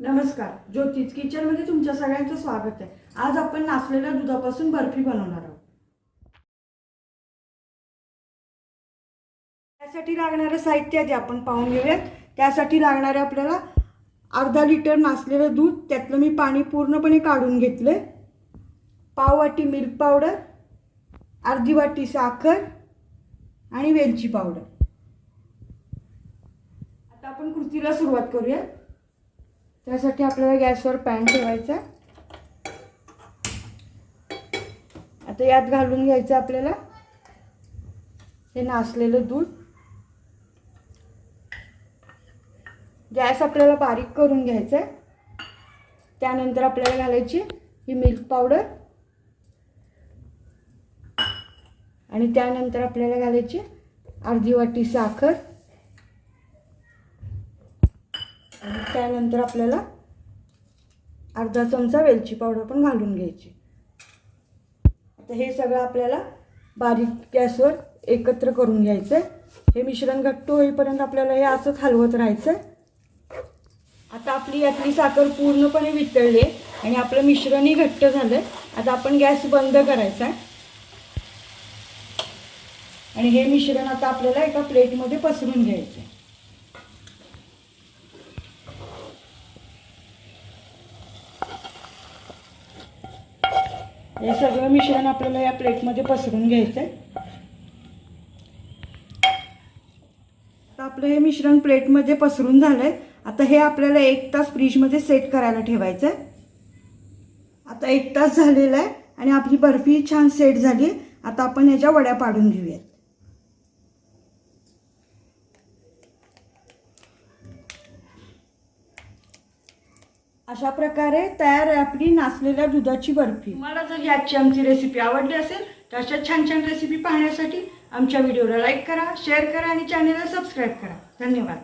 नमस्कार ज्योतिष किचनमध्ये तुमच्या सगळ्यांचं स्वागत आहे. आज आपण नाचलेल्या दुधापासून बर्फी बनवणार आहोत. त्यासाठी लागणारं साहित्य आधी आपण पाहून घेऊयात. त्यासाठी लागणारे आपल्याला अर्धा लिटर नासलेलं दूध त्यातलं मी पाणी पूर्णपणे काढून घेतलं पाव वाटी मिल्क पावडर अर्धी वाटी साखर आणि वेलची पावडर. आता आपण कृतीला सुरुवात करूया त्यासाठी आपल्याला गॅसवर पॅन ठेवायचा आता यात घालून घ्यायचं आपल्याला. हे नासलेलं दूध. गॅस आपल्याला बारीक करून घ्यायचा आहे. त्यानंतर आपल्याला घालायची ही मिल्क पावडर. आणि त्यानंतर आपल्याला घालायची अर्धी वाटी साखर. आणि त्यानंतर आपल्याला अर्धा चमचा वेलची पावडर पण घालून घ्यायची. आता हे सगळं आपल्याला बारीक गॅसवर एकत्र करून घ्यायचं आहे हे मिश्रण घट्ट होईपर्यंत आपल्याला हे असंच हलवत राहायचं आहे आता आपली यातली साखर पूर्णपणे वितळली आहे आणि आपलं मिश्रणही घट्ट झालं आहे आता आपण गॅस बंद करायचा आहे आणि हे मिश्रण आता आपल्याला एका प्लेटमध्ये पसरून घ्यायचं आहे हे सगळं मिश्रण आपल्याला या प्लेटमध्ये पसरून घ्यायचं आहे आपलं हे मिश्रण प्लेटमध्ये पसरून झालंय. आता हे आपल्याला एक तास फ्रीजमध्ये सेट करायला ठेवायचं आहे आता एक तास झालेला आहे आणि आपली बर्फी छान सेट झाली आता आपण ह्याच्या वड्या पाडून घेऊयात. अशा प्रकारे तयार आहे आपली नाचलेल्या दुधाची बर्फी. तुम्हाला जर ही आजची आमची रेसिपी आवडली असेल तर अशा छान छान रेसिपी पाहण्यासाठी आमच्या व्हिडिओला लाईक करा शेअर करा आणि चॅनेलला सबस्क्राईब करा. धन्यवाद.